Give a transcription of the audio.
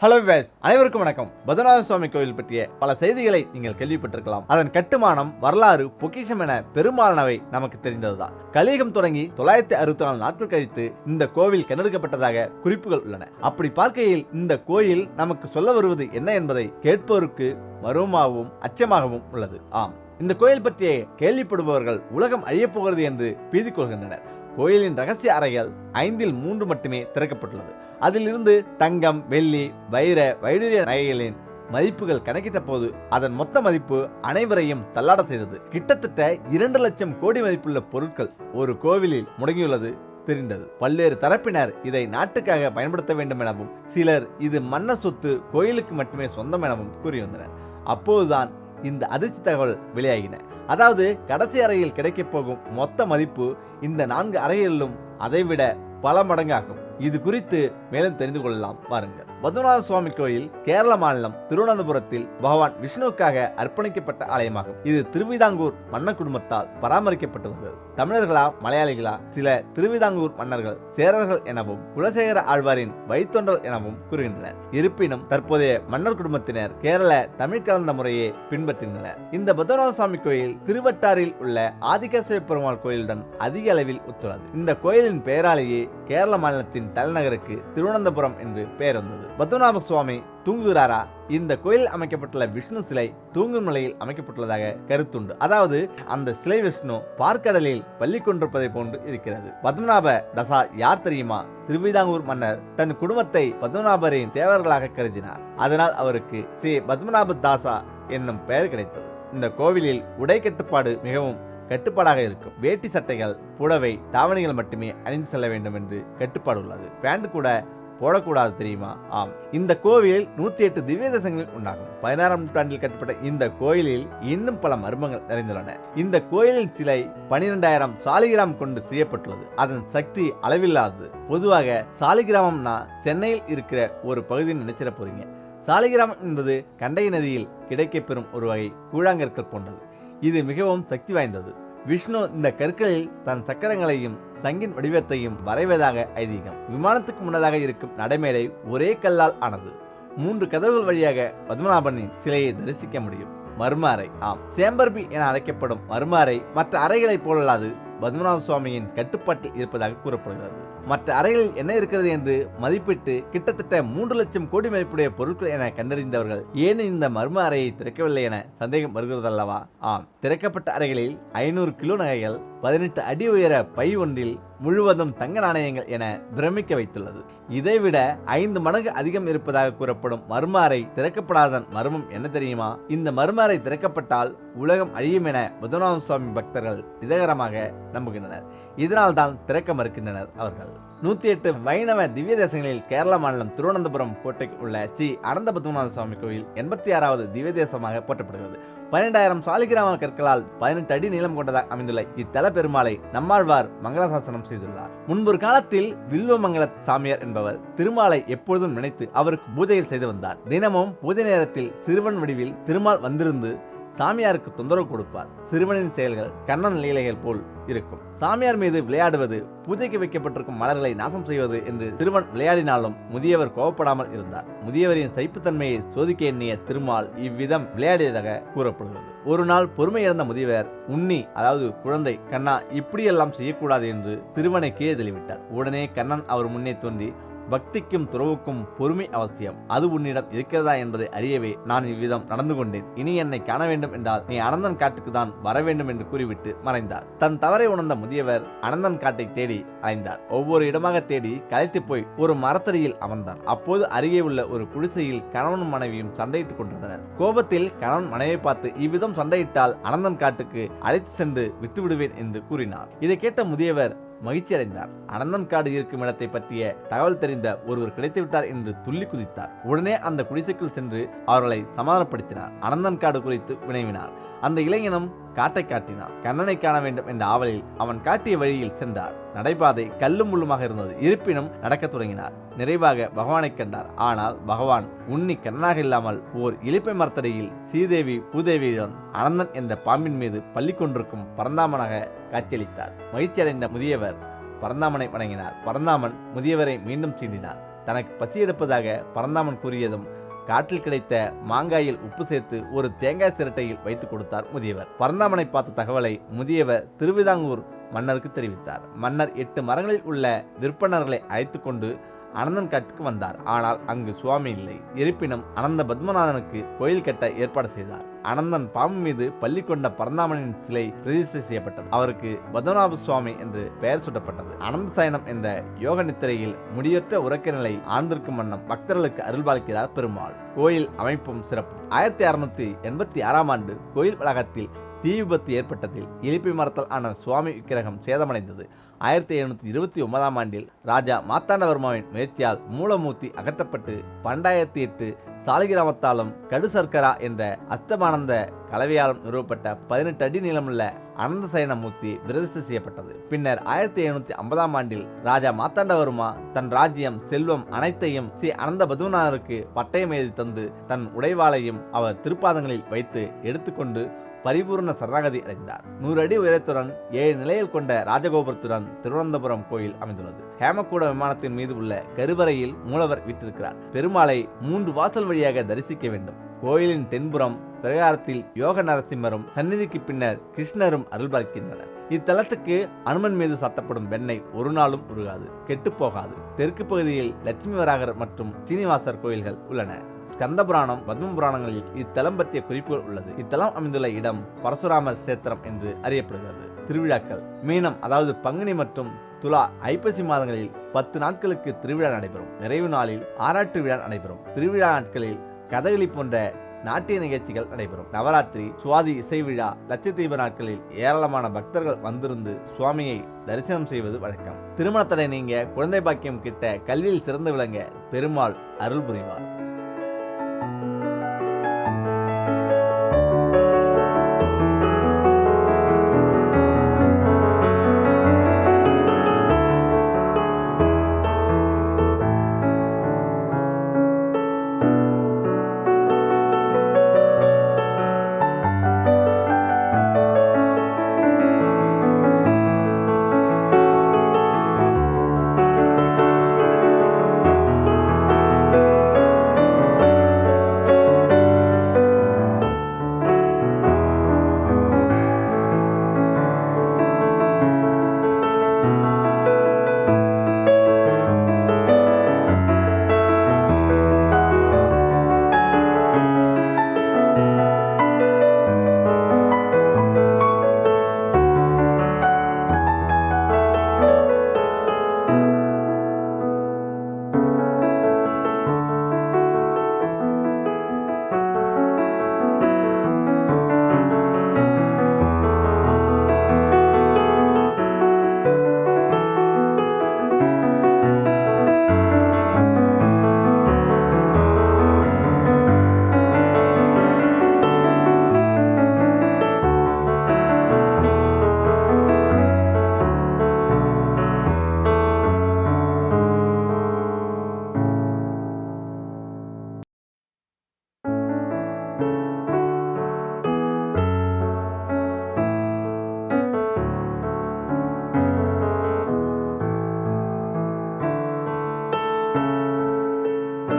Hello ways அனைவருக்கும் வணக்கம். பத்ரநாத சுவாமி கோயில் பற்றிய பல செய்திகளை நீங்கள் கேள்விப்பட்டிருக்கலாம். அதன் கட்டுமானம் வரலாறு பொக்கிஷம் என பெரும்பாலானவை நமக்கு தெரிந்ததுதான். கலியுகம் தொடங்கி தொள்ளாயிரத்தி அறுபத்தி நாலு நாட்கள் கழித்து இந்த கோவில் கண்டெடுக்கப்பட்டதாக குறிப்புகள் உள்ளன. அப்படி பார்க்கையில் இந்த கோயில் நமக்கு சொல்ல வருவது என்ன என்பதை கேட்போருக்கு மர்மமாகவும் அச்சமாகவும் உள்ளது. ஆம். இந்த கோயில் பற்றிய கேள்விப்படுபவர்கள் உலகம் அழியப் போகிறது என்று பீதி கொள்கின்றனர். கோயிலின் ரகசிய அறைகள் ஐந்தில் மூன்று மட்டுமே திறக்கப்பட்டுள்ளது. அதிலிருந்து தங்கம் வெள்ளி வைர வைடூரிய நகைகளின் மதிப்புகள் கணக்கிட்ட போது அதன் மொத்த மதிப்பு அனைவரையும் தள்ளாட செய்தது. கிட்டத்தட்ட இரண்டு லட்சம் கோடி மதிப்புள்ள பொருட்கள் ஒரு கோவிலில் முடங்கியுள்ளது தெரிந்தது. பல்வேறு தரப்பினர் இதை நாட்டுக்காக பயன்படுத்த வேண்டும் எனவும் சிலர் இது மன்ன சொத்து கோயிலுக்கு மட்டுமே சொந்தம் எனவும் கூறியிருந்தனர் அப்போதுதான் இந்த அதிர்ச்சி தகவல் வெளியாகின. அதாவது கடைசி அறையில் கிடைக்கப் போகும் மொத்த மதிப்பு இந்த நான்கு அறைகளிலும் அதைவிட பல மடங்காகும். இது குறித்து மேலும் தெரிந்து கொள்ளலாம். வாருங்கள். பத்மநாத சுவாமி கோயில் கேரள மாநிலம் திருவனந்தபுரத்தில் பகவான் விஷ்ணுவுக்காக அர்ப்பணிக்கப்பட்ட ஆலயமாகும். இது திருவிதாங்கூர் மன்ன குடும்பத்தால் பராமரிக்கப்பட்டு வருகிறது. தமிழர்களா மலையாளிகளா? சில திருவிதாங்கூர் மன்னர்கள் சேரர்கள் எனவும் குலசேகர ஆழ்வாரின் வழித்தொண்டர் எனவும் கூறுகின்றனர். இருப்பினும் தற்போதைய மன்னர் குடும்பத்தினர் கேரள தமிழ் கலந்த முறையை பின்பற்றுகின்றனர் இந்த பத்மநாத சுவாமி கோயில் திருவட்டாரில் உள்ள ஆதிகேசவ பெருமாள் கோயிலுடன் அதிக அளவில் ஒத்துள்ளது. இந்த கோயிலின் பெயராலேயே கேரள மாநிலத்தின் தலைநகருக்கு திருவனந்தபுரம் என்று பெயர் வந்தது. பத்மநாப சுவாமி தூங்குகிறாரா? இந்த கோயில் அமைக்கப்பட்டுள்ள விஷ்ணு சிலை தூங்கும் நிலையில் அமைக்கப்பட்டுள்ளதாக கருத்துண்டு. அதாவது அந்த சிலை விஷ்ணு பார்க்கடலில் பள்ளி கொண்டிருப்பதை போன்று இருக்கிறது. பத்மநாப தசா யார் தெரியுமா? திருவிதாங்கூர் மன்னர் தன் குடும்பத்தை பத்மநாபரின் தேவர்களாக கருதினார். அதனால் அவருக்கு ஸ்ரீ பத்மநாப தாசா என்னும் பெயர் கிடைத்தது. இந்த கோவிலில் உடை கட்டுப்பாடு மிகவும் கட்டுப்பாடாக இருக்கும். வேட்டி சட்டைகள் புடவை தாவணிகள் மட்டுமே அணிந்து செல்ல வேண்டும் என்று கட்டுப்பாடு உள்ளது. பேண்ட் கூட போடக்கூடாது தெரியுமா? ஆம். இந்த கோவிலில் நூத்தி எட்டு திவ்ய தேசங்களில் உண்டாகும். பதினாறாம் நூற்றாண்டில் கட்டப்பட்ட இந்த கோயிலில் இன்னும் பல மர்மங்கள் நிறைந்துள்ளன. இந்த கோயிலின் சிலை பனிரெண்டாயிரம் சாலிகிராம் கொண்டு செய்யப்பட்டுள்ளது. அதன் சக்தி அளவில்லாதது பொதுவாக சாலிகிராமம்னா சென்னையில் இருக்கிற ஒரு பகுதின்னு நினைச்சிட போறீங்க. சாலிகிராமம் என்பது கண்டை நதியில் கிடைக்கப்பெறும் ஒரு வகை கூழாங்கற்கள் போன்றது. இது மிகவும் சக்தி வாய்ந்தது. விஷ்ணு இந்த கற்களில் தன் சக்கரங்களையும் சங்கின் வடிவத்தையும் வரைவதாக ஐதீகம். விமானத்துக்கு முன்னதாக இருக்கும் நடைமேடை ஒரே கல்லால் ஆனது. மூன்று கதவுகள் வழியாக பத்மநாபனின் சிலையை தரிசிக்க முடியும். மர்ம அறை ஆம். சேம்பர்பி என அழைக்கப்படும் மர்ம அறை மற்ற அறைகளைப் போலல்லாது பத்மநாப சுவாமியின் கட்டுப்பாட்டில் இருப்பதாக கூறப்படுகிறது. மற்ற அறைகளில் என்ன இருக்கிறது என்று மதிப்பிட்டு கிட்டத்தட்ட மூன்று லட்சம் கோடி மதிப்புடைய பொருட்கள் என கண்டறிந்தவர்கள். ஏன் இந்த மர்ம அறையை திறக்கவில்லை என சந்தேகம் வருகிறதல்லவா? ஆம். திறக்கப்பட்ட அறைகளில் ஐநூறு கிலோ நகைகள் பதினெட்டு அடி உயர பை ஒன்றில் முழுவதும் தங்க நாணயங்கள் என பிரமிக்க வைத்துள்ளது. இதைவிட ஐந்து மடங்கு அதிகம் இருப்பதாக கூறப்படும் மர்ம அறை திறக்கப்படாதன் மர்மம் என்ன தெரியுமா? இந்த மர்ம அறை திறக்கப்பட்டால் உலகம் அழியும் என புதநாத சுவாமி பக்தர்கள் திதகரமாக நம்புகின்றனர். இதனால் தான் திறக்க மறுக்கின்றனர் அவர்கள். நூத்தி எட்டு வைணவ திவ்ய தேசங்களில் கேரள மாநிலம் திருவனந்தபுரம் கோட்டைக்கு உள்ள ஸ்ரீ அனந்த பத்மநாத சுவாமி கோயில் எண்பத்தி ஆறாவது திவ்ய தேசமாக போற்றப்படுகிறது. பன்னெண்டாயிரம் சாலிகிராம கற்களால் பதினெட்டு அடி நீளம் கொண்டதாக அமைந்துள்ள இத்தல பெருமாளை நம்மாழ்வார் மங்களாசாசனம் செய்துள்ளார். முன்பொரு காலத்தில் வில்வமங்கல சாமியார் என்பவர் திருமாலை எப்பொழுதும் நினைத்து அவருக்கு பூஜைகள் செய்து வந்தார். தினமும் பூஜை நேரத்தில் சிறுவன் வடிவில் திருமால் வந்திருந்து சாமியாருக்கு தொந்தரவு கொடுப்பார். சிறுவனின் செயல்கள் கண்ணன் லீலைகள் போல் இருக்கும். சாமியார் மீது விளையாடுவது பூஜைக்கு வைக்கப்பட்டிருக்கும் மலர்களை நாசம் செய்வது என்று சிறுவன் விளையாடினாலும் முதியவர் கோவப்படாமல் இருந்தார். முதியவரின் சைப்புத்தன்மையை சோதிக்க எண்ணிய திருமால் இவ்விதம் விளையாடியதாக கூறப்படுகிறது. ஒரு நாள் பொறுமை இழந்த முதியவர் உண்ணி அதாவது குழந்தை கண்ணா இப்படியெல்லாம் செய்யக்கூடாது என்று திருவனை கீழே தள்ளிவிட்டார். உடனே கண்ணன் அவர் முன்னே தோன்றி பக்திக்கும் துறவுக்கும் பொறுமை அவசியம். அது உன்னிடம் இருக்கிறதா என்பதை அறியவே நான் இவ்விதம் நடந்து கொண்டேன். இனி என்னை காண வேண்டும் என்றால் நீ அனந்தன் காட்டுக்கு தான் வர வேண்டும் என்று கூறிவிட்டு மறைந்தார். தன் தவறை உணர்ந்த முதியவர் அனந்தன் காட்டை தேடி அலைந்தார். ஒவ்வொரு இடமாக தேடி கலைத்து போய் ஒரு மரத்தடியில் அமர்ந்தார். அப்போது அருகே உள்ள ஒரு குடிசையில் கணவனும் மனைவியும் சண்டையிட்டுக் கொண்டிருந்தனர் கோபத்தில் கணவன் மனைவியை பார்த்து இவ்விதம் சண்டையிட்டால் அனந்தன் காட்டுக்கு அழைத்து சென்று விட்டுவிடுவேன் என்று கூறினார். இதை கேட்ட முதியவர் மகிழ்ச்சி அடைந்தார் அனந்தன் காடு இருக்கும் இடத்தை பற்றிய தகவல் தெரிந்த ஒருவர் கிடைத்துவிட்டார் என்று துள்ளி குதித்தார். உடனே அந்த குடிசைக்குள் சென்று அவர்களை சமாதானப்படுத்தினார். அனந்தன் காடு குறித்து வினைவினார். அந்த இளைஞனும் காட்டை காட்டினான். கண்ணனை காண வேண்டும் என்ற ஆவலில் அவன் காட்டிய வழியில் சென்றார். நடைபாதை கல்லும் முள்ளுமாக இருந்தது. இருப்பினும் நடக்கத் தொடங்கினார். நிறைவாக பகவானை கண்டார். ஆனால் பகவான் உன்னி கண்ணனாக இல்லாமல் ஓர் இலிப்பை மரத்தடியில் சீதேவி பூதேவியுடன் அனந்தன் என்ற பாம்பின் மீது பள்ளி கொண்டிருக்கும் பரந்தாமனாக காட்சியளித்தார். மகிழ்ச்சியடைந்த முதியவர் பரந்தாமனை வணங்கினார். பரந்தாமன் முதியவரை மீண்டும் சீண்டினார். தனக்கு பசி எடுப்பதாக பரந்தாமன் கூறியதும் காற்றில் கிடைத்த மாங்காயில் உப்பு சேர்த்து ஒரு தேங்காய் சிரட்டையில் வைத்து கொடுத்தார் முதியவர். பரந்தாமனை பார்த்த தகவலை முதியவர் திருவிதாங்கூர் மன்னருக்கு தெரிவித்தார். மன்னர் எட்டு மரங்களில் உள்ள விற்பனர்களை அழைத்து கொண்டு அனந்தன் காட்டுக்கு வந்தார். ஆனால் அங்கு சுவாமி இல்லை. இருப்பினும் அனந்த பத்மநாதனுக்கு கோயில் கட்ட ஏற்பாடு செய்தார். அனந்தன் பாம்பு மீது பள்ளி கொண்ட பரந்தாமனின் சிலை பிரதிஷ்டை செய்யப்பட்டது. அவருக்கு பத்மநாப சுவாமி என்று பெயர் சூட்டப்பட்டது. அனந்த சயனம் என்ற யோக நித்திரையில் முடியற்ற உறக்க நிலை ஆழ்ந்திருக்கும் வண்ணம் பக்தர்களுக்கு அருள்பாலிக்கிறார் பெருமாள். கோயில் அமைப்பும் சிறப்பும். ஆயிரத்தி அறுநூத்தி எண்பத்தி ஆறாம் ஆண்டு கோயில் வளாகத்தில் தீ விபத்து ஏற்பட்டதில் இலிப்பி மரத்தால் ஆன சுவாமி விக்கிரகம் சேதமடைந்தது. ஆயிரத்தி எழுநூத்தி இருபத்தி ஒன்பதாம் ஆண்டில் ராஜா மாத்தாண்டவர்மாவின் முயற்சியால் மூலமூர்த்தி அகற்றப்பட்டு பண்டாயிரத்தி எட்டு சாலிகிராமத்தாலும் கடு சர்க்கரா என்ற அஸ்தமானந்த கலவையாலும் நிறுவப்பட்ட பதினெட்டு அடி நீளமுள்ள அனந்த சயனமூர்த்தி பிரதிஷ்டை செய்யப்பட்டது. பின்னர் ஆயிரத்தி எழுநூத்தி ஐம்பதாம் ஆண்டில் ராஜா மாத்தாண்டவர்மா தன் ராஜ்யம் செல்வம் அனைத்தையும் ஸ்ரீ அனந்த பதுமநாதருக்கு பட்டயம் எழுதி தந்து தன் உடைவாளையும் அவர் திருப்பாதங்களில் வைத்து எடுத்துக்கொண்டு பரிபூர்ண சரணாகதி அடைந்தார். நூறு அடி உயரத்துடன் ஏழு நிலையில் கொண்ட ராஜகோபுரத்துடன் திருவனந்தபுரம் கோயில் அமைந்துள்ளது. ஹேமக்கூட விமானத்தின் மீது உள்ள கருவறையில் மூலவர் வீற்றிருக்கிறார். பெருமாளை மூன்று வாசல் வழியாக தரிசிக்க வேண்டும். கோயிலின் தென்புறம் பிரகாரத்தில் யோக நரசிம்மரும் சந்நிதிக்கு பின்னர் கிருஷ்ணரும் அருள்பாலிக்கின்றனர் இத்தலத்துக்கு அனுமன் மீது சாத்தப்படும் வெண்ணெய் ஒரு நாளும் உருகாது கெட்டுப் போகாது. தெற்கு பகுதியில் லட்சுமி வராகர் மற்றும் சீனிவாசர் கோயில்கள் உள்ளன. ஸ்கந்த புராணம் பத்ம புராணங்களில் இத்தலம் பற்றிய குறிப்புகள் உள்ளது. இத்தலம் அமைந்துள்ள இடம் பரசுராமர் சேத்திரம் என்று அறியப்படுகிறது. திருவிழாக்கள். மீனம் அதாவது பங்குனி மற்றும் துலா ஐப்பசி மாதங்களில் பத்து நாட்களுக்கு திருவிழா நடைபெறும். நிறைவு நாளில் ஆராட்டு விழா நடைபெறும். திருவிழா நாட்களில் கதகளி போன்ற நாட்டிய நிகழ்ச்சிகள் நடைபெறும். நவராத்திரி சுவாதி இசை விழா லட்சத்தீப நாட்களில் ஏராளமான பக்தர்கள் வந்திருந்து சுவாமியை தரிசனம் செய்வது வழக்கம். திருமணத்தடை நீங்க குழந்தை பாக்கியம் கிட்ட கல்வியில் சிறந்து விளங்க பெருமாள் அருள் புரிவார்.